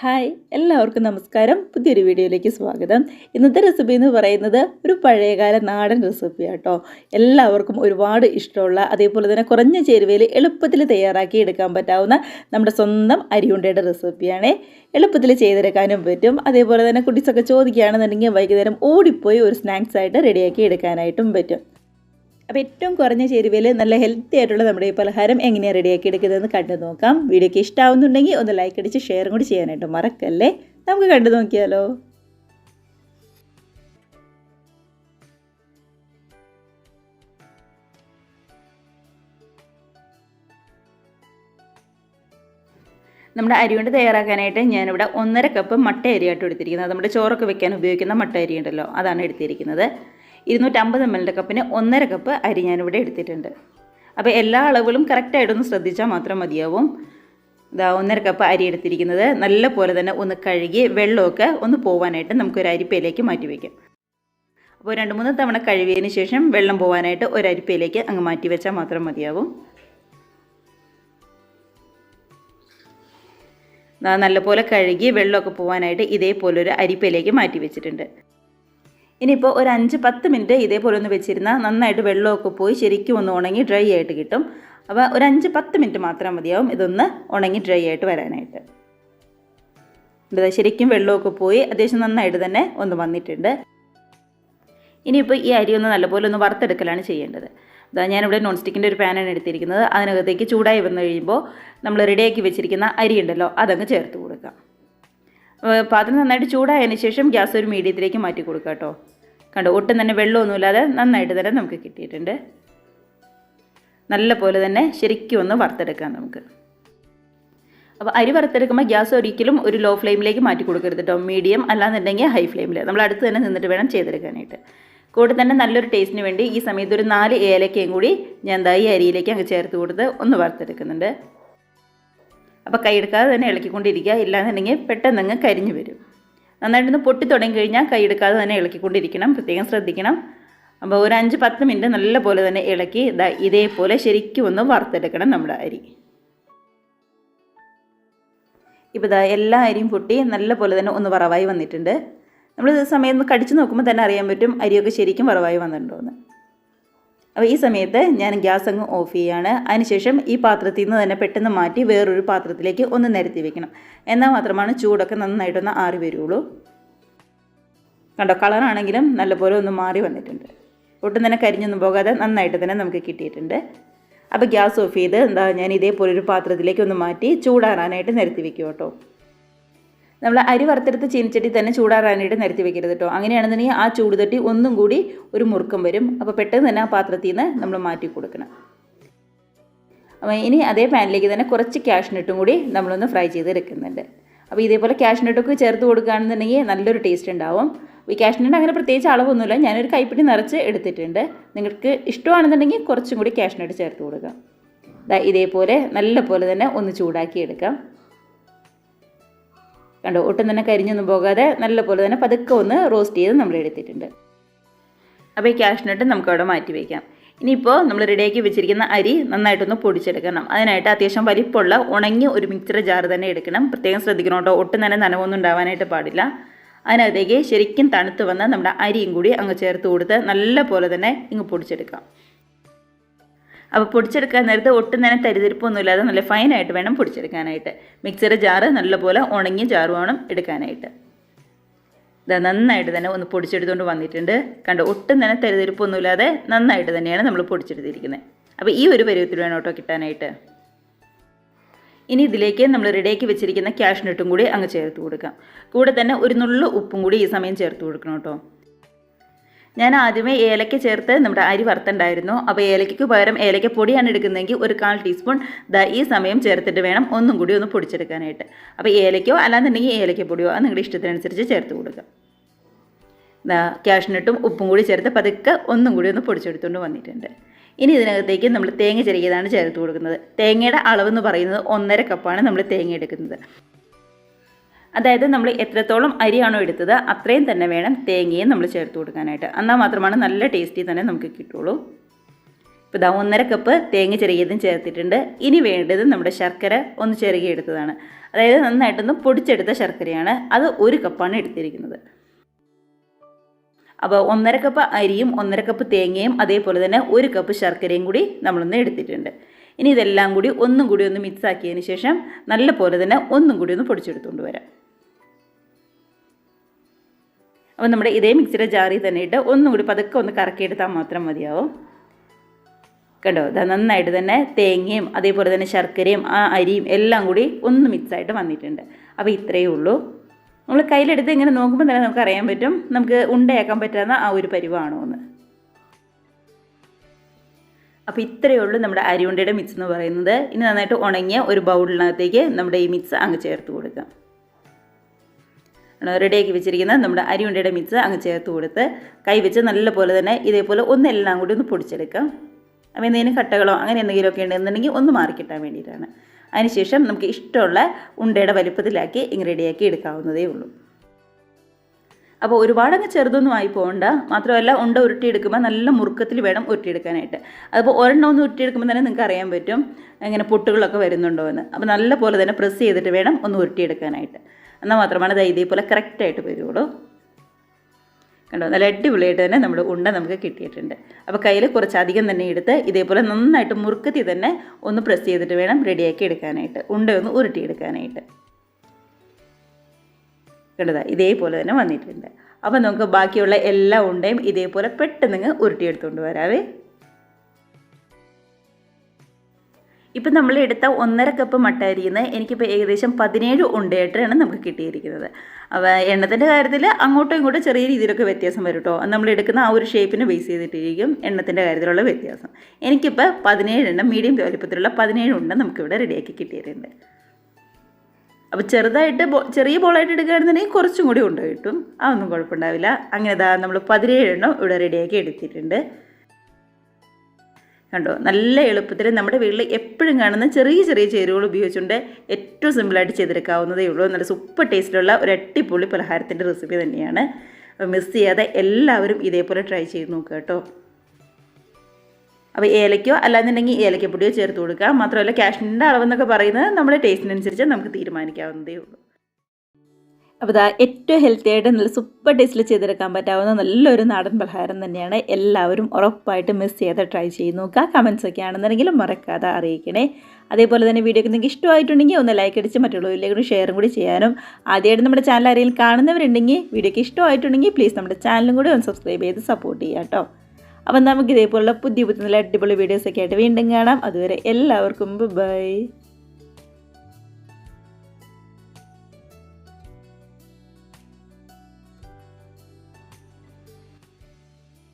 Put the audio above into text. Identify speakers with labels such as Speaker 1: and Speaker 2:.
Speaker 1: Hi എല്ലാവർക്കും നമസ്കാരം. പുതിയൊരു വീഡിയോയിലേക്ക് സ്വാഗതം. ഇന്നത്തെ റെസിപ്പി എന്ന് പറയുന്നത് ഒരു പഴയകാല നാടൻ റെസിപ്പി കേട്ടോ എല്ലാവർക്കും ഒരുപാട് ഇഷ്ടമുള്ള അതേപോലെ തന്നെ കുറഞ്ഞ ചേരുവയിൽ എളുപ്പത്തിൽ തയ്യാറാക്കി എടുക്കാൻ പറ്റാവുന്ന നമ്മുടെ സ്വന്തം അരിയുണ്ടയുടെ റെസിപ്പിയാണ് എളുപ്പത്തിൽ ചെയ്തെടുക്കാനും പറ്റും. അതേപോലെ തന്നെ കുട്ടീസൊക്കെ ചോദിക്കുകയാണെന്നുണ്ടെങ്കിൽ വൈകുന്നേരം ഓടിപ്പോയി ഒരു സ്നാക്സ് ആയിട്ട് റെഡിയാക്കി എടുക്കാനായിട്ടും പറ്റും. അപ്പോൾ ഏറ്റവും കുറഞ്ഞ ചേരുവയിൽ നല്ല ഹെൽത്തി ആയിട്ടുള്ള നമ്മുടെ ഈ പലഹാരം എങ്ങനെയാണ് റെഡിയാക്കി എടുക്കുന്നതെന്ന് കണ്ടു നോക്കാം. വീഡിയോക്ക് ഇഷ്ടമാവുന്നുണ്ടെങ്കിൽ ഒന്ന് ലൈക്ക് അടിച്ച് ഷെയറും കൂടി ചെയ്യാനായിട്ട് മറക്കല്ലേ. നമുക്ക് കണ്ടു നോക്കിയാലോ. നമ്മുടെ അരി കൊണ്ട് തയ്യാറാക്കാനായിട്ട് ഞാനിവിടെ ഒന്നര കപ്പ് മട്ട അരിയായിട്ട് എടുത്തിരിക്കുന്നത്. നമ്മുടെ ചോറൊക്കെ വെക്കാൻ ഉപയോഗിക്കുന്ന മട്ട അരി ഉണ്ടല്ലോ അതാണ് എടുത്തിരിക്കുന്നത്. ഇരുന്നൂറ്റമ്പത് എം എല്ലിന്റെ കപ്പിന് ഒന്നര കപ്പ് അരി ഞാനിവിടെ എടുത്തിട്ടുണ്ട്. അപ്പോൾ എല്ലാ അളവുകളും കറക്റ്റായിട്ടൊന്ന് ശ്രദ്ധിച്ചാൽ മാത്രം മതിയാവും. ഇതാ ഒന്നര കപ്പ് അരി എടുത്തിരിക്കുന്നത് നല്ല പോലെ തന്നെ ഒന്ന് കഴുകി വെള്ളമൊക്കെ ഒന്ന് പോകാനായിട്ട് നമുക്കൊരു അരിപ്പയിലേക്ക് മാറ്റി വയ്ക്കാം. അപ്പോൾ രണ്ട് മൂന്ന് തവണ കഴുകിയതിന് ശേഷം വെള്ളം പോകാനായിട്ട് ഒരു അരിപ്പയിലേക്ക് അങ്ങ് മാറ്റി വെച്ചാൽ മാത്രം മതിയാവും. നല്ലപോലെ കഴുകി വെള്ളമൊക്കെ പോകാനായിട്ട് ഇതേപോലെ ഒരു അരിപ്പയിലേക്ക് മാറ്റി വെച്ചിട്ടുണ്ട്. ഇനിയിപ്പോൾ ഒരു അഞ്ച് പത്ത് മിനിറ്റ് ഇതേപോലെ ഒന്ന് വെച്ചിരുന്നാൽ നന്നായിട്ട് വെള്ളമൊക്കെ പോയി ശരിക്കും ഒന്ന് ഉണങ്ങി ഡ്രൈ ആയിട്ട് കിട്ടും. അപ്പോൾ ഒരു അഞ്ച് പത്ത് മിനിറ്റ് മാത്രം മതിയാവും ഇതൊന്ന് ഉണങ്ങി ഡ്രൈ ആയിട്ട് വരാനായിട്ട്. ഇത് ശരിക്കും വെള്ളമൊക്കെ പോയി അത്യാവശ്യം നന്നായിട്ട് തന്നെ ഒന്ന് വന്നിട്ടുണ്ട്. ഇനിയിപ്പോൾ ഈ അരി ഒന്ന് നല്ലപോലെ ഒന്ന് വറുത്തെടുക്കലാണ് ചെയ്യേണ്ടത്. ഇതാ ഞാനിവിടെ നോൺ സ്റ്റിക്കിന്റെ ഒരു പാനാണ് എടുത്തിരിക്കുന്നത്. അതിനകത്തേക്ക് ചൂടായി വന്നു കഴിയുമ്പോൾ നമ്മൾ റെഡിയാക്കി വെച്ചിരിക്കുന്ന അരി ഉണ്ടല്ലോ അതങ്ങ് ചേർത്ത് കൊടുക്കാം. പാത്രം നന്നായിട്ട് ചൂടായതിന് ശേഷം ഗ്യാസ് ഒരു മീഡിയത്തിലേക്ക് മാറ്റി കൊടുക്കുക കേട്ടോ. കണ്ടോ ഒട്ടും തന്നെ വെള്ളമൊന്നുമില്ലാതെ നന്നായിട്ട് തന്നെ നമുക്ക് കിട്ടിയിട്ടുണ്ട്. നല്ല പോലെ തന്നെ ശരിക്കും ഒന്ന് വറുത്തെടുക്കാം നമുക്ക്. അപ്പോൾ അരി വറുത്തെടുക്കുമ്പോൾ ഗ്യാസ് ഒരിക്കലും ഒരു ലോ ഫ്ലെയിമിലേക്ക് മാറ്റി കൊടുക്കരുത് കേട്ടോ. മീഡിയം അല്ലാന്നുണ്ടെങ്കിൽ ഹൈ ഫ്ലെയിമിൽ നമ്മൾ അടുത്ത് തന്നെ നിന്നിട്ട് വേണം ചെയ്തെടുക്കാനായിട്ട്. കൂടെ തന്നെ നല്ലൊരു ടേസ്റ്റിന് വേണ്ടി ഈ സമയത്ത് ഒരു നാല് ഏലക്കയും കൂടി ഞാൻ എന്താ ഈ അരിയിലേക്ക് അങ്ങ് ചേർത്ത് കൊടുത്ത് ഒന്ന് വറുത്തെടുക്കുന്നുണ്ട്. അപ്പോൾ കൈയെടുക്കാതെ തന്നെ ഇളക്കിക്കൊണ്ടിരിക്കുക. ഇല്ലാന്നുണ്ടെങ്കിൽ പെട്ടെന്ന് അങ്ങ് കരിഞ്ഞു വരും. നന്നായിട്ടൊന്ന് പൊട്ടി തുടങ്ങി കഴിഞ്ഞാൽ കൈയെടുക്കാതെ തന്നെ ഇളക്കിക്കൊണ്ടിരിക്കണം. പ്രത്യേകം ശ്രദ്ധിക്കണം. അപ്പോൾ ഒരു അഞ്ച് പത്ത് മിനിറ്റ് നല്ല പോലെ തന്നെ ഇളക്കി ഇതാ ഇതേപോലെ ശരിക്കും ഒന്ന് വറുത്തെടുക്കണം നമ്മുടെ അരി. ഇപ്പോൾ ഇതാ എല്ലാ അരിയും പൊട്ടി നല്ല പോലെ തന്നെ ഒന്ന് വറവായി വന്നിട്ടുണ്ട്. നമ്മൾ സമയം കടിച്ചു നോക്കുമ്പോൾ തന്നെ അറിയാൻ പറ്റും അരിയൊക്കെ ശരിക്കും വറവായി വന്നിട്ടുണ്ടോ എന്ന് അപ്പോൾ ഈ സമയത്ത് ഞാൻ ഗ്യാസ് അങ്ങ് ഓഫ് ചെയ്യുകയാണ് അതിനുശേഷം ഈ പാത്രത്തിൽ നിന്ന് തന്നെ പെട്ടെന്ന് മാറ്റി വേറൊരു പാത്രത്തിലേക്ക് ഒന്ന് നിരത്തി വെക്കണം. എന്നാൽ മാത്രമാണ് ചൂടൊക്കെ നന്നായിട്ടൊന്ന് ആറി വരുള്ളൂ. കണ്ടോ? കളറാണെങ്കിലും നല്ലപോലെ ഒന്ന് മാറി വന്നിട്ടുണ്ട്. ഒട്ടും തന്നെ കരിഞ്ഞൊന്നും പോകാതെ നന്നായിട്ട് തന്നെ നമുക്ക് കിട്ടിയിട്ടുണ്ട്. അപ്പോൾ ഗ്യാസ് ഓഫ് ചെയ്ത് എന്താ ഞാൻ ഇതേപോലെ ഒരു പാത്രത്തിലേക്ക് ഒന്ന് മാറ്റി ചൂടാറാനായിട്ട് നിരത്തി വെക്കും കേട്ടോ. നമ്മൾ അരി വറുത്തെടുത്ത് ചീനിച്ചട്ടി തന്നെ ചൂടാറാനായിട്ട് നിരത്തി വെക്കരുത് കേട്ടോ. അങ്ങനെയാണെന്നുണ്ടെങ്കിൽ ആ ചൂട് തട്ടി ഒന്നും കൂടി ഒരു മുറുക്കം വരും. അപ്പോൾ പെട്ടെന്ന് തന്നെ ആ പാത്രത്തിൽ നിന്ന് നമ്മൾ മാറ്റി കൊടുക്കണം. അപ്പോൾ ഇനി അതേ പാനിലേക്ക് തന്നെ കുറച്ച് ക്യാഷ്നട്ടും കൂടി നമ്മളൊന്ന് ഫ്രൈ ചെയ്ത് എടുക്കുന്നുണ്ട് അപ്പോൾ ഇതേപോലെ ക്യാഷ്നട്ടൊക്കെ ചേർത്ത് കൊടുക്കുകയാണെന്നുണ്ടെങ്കിൽ നല്ലൊരു ടേസ്റ്റ് ഉണ്ടാവും. ഈ ക്യാഷ്നട്ട് അങ്ങനെ പ്രത്യേകിച്ച് അളവൊന്നുമില്ല. ഞാനൊരു കൈപ്പിടി നിറച്ച് എടുത്തിട്ടുണ്ട്. നിങ്ങൾക്ക് ഇഷ്ടമാണെന്നുണ്ടെങ്കിൽ കുറച്ചും കൂടി ക്യാഷ്നട്ട് ചേർത്ത് കൊടുക്കാം. ഇതേപോലെ നല്ല പോലെ തന്നെ ഒന്ന് ചൂടാക്കി എടുക്കാം കണ്ടോ ഒട്ടും തന്നെ കരിഞ്ഞൊന്നും പോകാതെ നല്ല പോലെ തന്നെ പതുക്കെ ഒന്ന് റോസ്റ്റ് ചെയ്ത് നമ്മൾ എടുത്തിട്ടുണ്ട്. അപ്പോൾ ഈ ക്യാഷ്നട്ട് നമുക്ക് അവിടെ മാറ്റി വയ്ക്കാം. ഇനിയിപ്പോൾ നമ്മൾ റെഡിയാക്കി വെച്ചിരിക്കുന്ന അരി നന്നായിട്ടൊന്ന് പൊടിച്ചെടുക്കണം. അതിനായിട്ട് അത്യാവശ്യം വലിപ്പമുള്ള ഉണങ്ങിയ ഒരു മിക്സർ ജാർ തന്നെ എടുക്കണം. പ്രത്യേകം ശ്രദ്ധിക്കണം കേട്ടോ ഒട്ടും തന്നെ നനവൊന്നും ഉണ്ടാവാനായിട്ട് പാടില്ല. അതിനകത്തേക്ക് ശരിക്കും തണുത്ത് വന്ന് നമ്മുടെ അരിയും കൂടി അങ്ങ് ചേർത്ത് കൊടുത്ത് നല്ല പോലെ തന്നെ ഇങ്ങ് പൊടിച്ചെടുക്കാം. അപ്പോൾ പൊടിച്ചെടുക്കാൻ നേരത്തെ ഒട്ടും തന്നെ തരിതിരിപ്പൊന്നുമില്ലാതെ നല്ല ഫൈനായിട്ട് വേണം പൊടിച്ചെടുക്കാനായിട്ട്. മിക്സർ ജാറ് നല്ലപോലെ ഉണങ്ങിയ ജാറ് വേണം എടുക്കാനായിട്ട്. ഇതാ നന്നായിട്ട് തന്നെ ഒന്ന് പൊടിച്ചെടുത്തുകൊണ്ട് വന്നിട്ടുണ്ട്. കണ്ടോ ഒട്ടും തന്നെ തരിതിരിപ്പൊന്നുമില്ലാതെ നന്നായിട്ട് തന്നെയാണ് നമ്മൾ പൊടിച്ചെടുത്തിരിക്കുന്നത് അപ്പോൾ ഈ ഒരു പരുവത്തിൽ വേണം കേട്ടോ കിട്ടാനായിട്ട്. ഇനി ഇതിലേക്ക് നമ്മൾ റെഡിയാക്കി വെച്ചിരിക്കുന്ന ക്യാഷ്നട്ടും കൂടി അങ്ങ് ചേർത്ത് കൊടുക്കാം. കൂടെ തന്നെ ഒരു നുള്ളു ഉപ്പും കൂടി ഈ സമയം ചേർത്ത് കൊടുക്കണം കേട്ടോ. ഞാൻ ആദ്യമേ ഏലക്ക ചേർത്ത് നമ്മുടെ അരി വറുത്തുണ്ടായിരുന്നു. അപ്പോൾ ഏലക്കയ്ക്ക് പകരം ഏലക്ക പൊടിയാണ് എടുക്കുന്നതെങ്കിൽ ഒരു കാൽ ടീസ്പൂൺ ദാ ഈ സമയം ചേർത്തിട്ട് വേണം ഒന്നും കൂടി ഒന്ന് പൊടിച്ചെടുക്കാനായിട്ട്. അപ്പോൾ ഏലക്കയോ അല്ലാന്നുണ്ടെങ്കിൽ ഏലക്കപ്പൊടിയോ അത് നിങ്ങളുടെ ഇഷ്ടത്തിനനുസരിച്ച് ചേർത്ത് കൊടുക്കുക. ക്യാഷ്നട്ടും ഉപ്പും കൂടി ചേർത്ത് പതുക്കെ ഒന്നും കൂടി ഒന്ന് പൊടിച്ചെടുത്തുകൊണ്ട് വന്നിട്ടുണ്ട്. ഇനി ഇതിനകത്തേക്ക് നമ്മൾ തേങ്ങ ചെറിയതാണ് ചേർത്ത് കൊടുക്കുന്നത്. തേങ്ങയുടെ അളവെന്ന് പറയുന്നത് ഒന്നര കപ്പാണ് നമ്മൾ തേങ്ങ എടുക്കുന്നത്. അതായത് നമ്മൾ എത്രത്തോളം അരിയാണോ എടുത്തത് അത്രയും തന്നെ വേണം തേങ്ങയും നമ്മൾ ചേർത്ത് കൊടുക്കാനായിട്ട്. എന്നാൽ മാത്രമാണ് നല്ല ടേസ്റ്റി തന്നെ നമുക്ക് കിട്ടുള്ളൂ. ഇപ്പോൾ ഇതാ ഒന്നര കപ്പ് തേങ്ങ ചെറിയതും ചേർത്തിട്ടുണ്ട്. ഇനി വേണ്ടത് നമ്മുടെ ശർക്കര ഒന്ന് ചെറുകി എടുത്തതാണ് അതായത് നന്നായിട്ടൊന്ന് പൊടിച്ചെടുത്ത ശർക്കരയാണ്. അത് ഒരു കപ്പാണ് എടുത്തിരിക്കുന്നത്. അപ്പോൾ ഒന്നര കപ്പ് അരിയും ഒന്നര കപ്പ് തേങ്ങയും അതേപോലെ തന്നെ ഒരു കപ്പ് ശർക്കരയും കൂടി നമ്മളൊന്ന് എടുത്തിട്ടുണ്ട്. ഇനി ഇതെല്ലാം കൂടി ഒന്നും കൂടി ഒന്ന് മിക്സ് ആക്കിയതിന് ശേഷം നല്ല പോലെ തന്നെ ഒന്നും കൂടി ഒന്ന് പൊടിച്ചെടുത്തുകൊണ്ട് വരാം. അപ്പോൾ നമ്മുടെ ഇതേ മിക്സിയുടെ ജാറിൽ തന്നെ ഇട്ട് ഒന്നും കൂടി പതുക്കെ ഒന്ന് കറക്കിയെടുത്താൽ മാത്രം മതിയാവും. കണ്ടോ? ഇതാ നന്നായിട്ട് തന്നെ തേങ്ങയും അതേപോലെ തന്നെ ശർക്കരയും ആ അരിയും എല്ലാം കൂടി ഒന്ന് മിക്സായിട്ട് വന്നിട്ടുണ്ട്. അപ്പോൾ ഇത്രയേ ഉള്ളൂ. നമ്മൾ കയ്യിലെടുത്ത് ഇങ്ങനെ നോക്കുമ്പോൾ തന്നെ നമുക്ക് അറിയാൻ പറ്റും നമുക്ക് ഉണ്ടയാക്കാൻ പറ്റാവുന്ന ആ ഒരു പരിവാണോ എന്ന്. അപ്പോൾ ഇത്രയേ ഉള്ളൂ നമ്മുടെ അരിയുണ്ടയുടെ മിക്സ് എന്ന് പറയുന്നത്. ഇനി നന്നായിട്ട് ഉണങ്ങിയ ഒരു ബൗളിനകത്തേക്ക് നമ്മുടെ ഈ മിക്സ് അങ്ങ് ചേർത്ത് കൊടുക്കാം. റെഡിയാക്കി വെച്ചിരിക്കുന്ന നമ്മുടെ അരിയുണ്ടയുടെ മിക്സ് അങ്ങ് ചേർത്ത് കൊടുത്ത് കൈ വെച്ച് നല്ല പോലെ തന്നെ ഇതേപോലെ ഒന്നെല്ലാം കൂടി ഒന്ന് പൊടിച്ചെടുക്കാം. അപ്പോൾ എന്തെങ്കിലും കട്ടകളോ അങ്ങനെ എന്തെങ്കിലുമൊക്കെ ഉണ്ടെന്നുണ്ടെങ്കിൽ ഒന്ന് മാറിക്കിട്ടാൻ വേണ്ടിയിട്ടാണ്. അതിനുശേഷം നമുക്ക് ഇഷ്ടമുള്ള ഉണ്ടയുടെ വലുപ്പത്തിലാക്കി റെഡിയാക്കി എടുക്കാവുന്നതേ ഉള്ളൂ. അപ്പോൾ ഒരുപാടങ്ങ് ചെറുതൊന്നും ആയി പോകണ്ട. മാത്രമല്ല ഉണ്ട ഉരുട്ടിയെടുക്കുമ്പോൾ നല്ല മുറുക്കത്തിൽ വേണം ഉരുട്ടിയെടുക്കാനായിട്ട്. അതിപ്പോൾ ഒരെണ്ണം ഒന്ന് ഉരുട്ടിയെടുക്കുമ്പോൾ തന്നെ നിങ്ങൾക്ക് അറിയാൻ പറ്റും. ഇങ്ങനെ പൊട്ടുകളൊക്കെ വരുന്നുണ്ടോ എന്ന്. അപ്പോൾ നല്ല പോലെ തന്നെ പ്രസ് ചെയ്തിട്ട് വേണം ഒന്ന് ഉരുട്ടിയെടുക്കാനായിട്ട്. എന്നാൽ മാത്രമാണ് ഇത് ഇതേപോലെ കറക്റ്റായിട്ട് വരുള്ളൂ കണ്ടോ? നല്ല അടിപൊളിയായിട്ട് തന്നെ നമ്മുടെ ഉണ്ട നമുക്ക് കിട്ടിയിട്ടുണ്ട്. അപ്പോൾ കയ്യിൽ കുറച്ചധികം തന്നെ എടുത്ത് ഇതേപോലെ നന്നായിട്ട് മുറുക്കത്തി തന്നെ ഒന്ന് പ്രസ് ചെയ്തിട്ട് വേണം റെഡിയാക്കി എടുക്കാനായിട്ട്. ഉണ്ട ഒന്ന് ഉരുട്ടിയെടുക്കാനായിട്ട്. കണ്ടതാ ഇതേപോലെ തന്നെ വന്നിട്ടുണ്ട്. അപ്പോൾ നമുക്ക് ബാക്കിയുള്ള എല്ലാ ഉണ്ടയും ഇതേപോലെ പെട്ടെന്ന് ഉരുട്ടിയെടുത്തുകൊണ്ട് വരാവേ. ഇപ്പം നമ്മൾ എടുത്ത ഒന്നര കപ്പ് മട്ട അരിയുന്ന എനിക്കിപ്പോൾ ഏകദേശം പതിനേഴ് ഉണ്ടയായിട്ടാണ് നമുക്ക് കിട്ടിയിരിക്കുന്നത്. അപ്പോൾ എണ്ണത്തിന്റെ കാര്യത്തിൽ അങ്ങോട്ടും ഇങ്ങോട്ടും ചെറിയ രീതിയിലൊക്കെ വ്യത്യാസം വരും കേട്ടോ നമ്മൾ എടുക്കുന്ന ആ ഒരു ഷേപ്പിനെ ബേസ് ചെയ്തിട്ടിരിക്കും എണ്ണത്തിന്റെ കാര്യത്തിലുള്ള വ്യത്യാസം. എനിക്കിപ്പോൾ പതിനേഴ് എണ്ണം മീഡിയം വലിപ്പത്തിലുള്ള പതിനേഴ് ഉണ്ട നമുക്കിവിടെ റെഡിയാക്കി കിട്ടിയിട്ടുണ്ട്. അപ്പോൾ ചെറുതായിട്ട് ചെറിയ ബോളായിട്ട് എടുക്കുകയാണെന്നുണ്ടെങ്കിൽ കുറച്ചും കൂടി ഉണ്ട് കിട്ടും. അതൊന്നും കുഴപ്പമുണ്ടാവില്ല. അങ്ങനെ നമ്മൾ പതിനേഴ് എണ്ണം ഇവിടെ റെഡിയാക്കി എടുത്തിട്ടുണ്ട്. കണ്ടോ? നല്ല എളുപ്പത്തിൽ നമ്മുടെ വീട്ടിൽ എപ്പോഴും കാണുന്ന ചെറിയ ചെറിയ ചേരുവകൾ ഉപയോഗിച്ചുകൊണ്ട് ഏറ്റവും സിമ്പിളായിട്ട് ചെയ്തെടുക്കാവുന്നതേ ഉള്ളൂ. നല്ല സൂപ്പർ ടേസ്റ്റിലുള്ള ഒരു അടിപൊളി പലഹാരത്തിന്റെ റെസിപ്പി തന്നെയാണ്. മിസ് ചെയ്യാതെ എല്ലാവരും ഇതേപോലെ ട്രൈ ചെയ്ത് നോക്കുക കേട്ടോ. അപ്പോൾ ഏലക്കോ അല്ലാന്നുണ്ടെങ്കിൽ ഏലക്കപ്പൊടിയോ ചേർത്ത് കൊടുക്കുക മാത്രമല്ല ക്യാഷിന്റെ അളവെന്നൊക്കെ പറയുന്നത് നമ്മുടെ ടേസ്റ്റിനനുസരിച്ച് നമുക്ക് തീരുമാനിക്കാവുന്നതേ ഉള്ളൂ. അപ്പോൾ ഇതാ ഏറ്റവും ഹെൽത്തി ആയിട്ട് നല്ല സൂപ്പർ ടേസ്റ്റിൽ ചെയ്തെടുക്കാൻ പറ്റാവുന്ന നല്ലൊരു നാടൻ പലഹാരം തന്നെയാണ്. എല്ലാവരും ഉറപ്പായിട്ട് മിസ് ചെയ്ത് ട്രൈ ചെയ്ത് നോക്കുക. കമൻസ് ഒക്കെ ആണെന്നുണ്ടെങ്കിലും മറക്കാതെ അറിയിക്കണേ. അതേപോലെ തന്നെ വീഡിയോ നിങ്ങൾക്ക് ഇഷ്ടമായിട്ടുണ്ടെങ്കിൽ ഒന്ന് ലൈക്ക് അടിച്ച് മറ്റുള്ളവരിലേക്കും ഷെയറും കൂടി ചെയ്യാനും. ആദ്യമായിട്ട് നമ്മുടെ ചാനൽ ആരെങ്കിലും കാണുന്നവരുണ്ടെങ്കിൽ വീഡിയോക്ക് ഇഷ്ടമായിട്ടുണ്ടെങ്കിൽ പ്ലീസ് നമ്മുടെ ചാനലും കൂടി ഒന്ന് സബ്സ്ക്രൈബ് ചെയ്ത് സപ്പോർട്ട് ചെയ്യാം കേട്ടോ. അപ്പം നമുക്ക് ഇതേപോലുള്ള പുതിയ പുതിയ നല്ല അടിപൊളി വീഡിയോസൊക്കെ ആയിട്ട് വീണ്ടും കാണാം. അതുവരെ എല്ലാവർക്കും ബൈ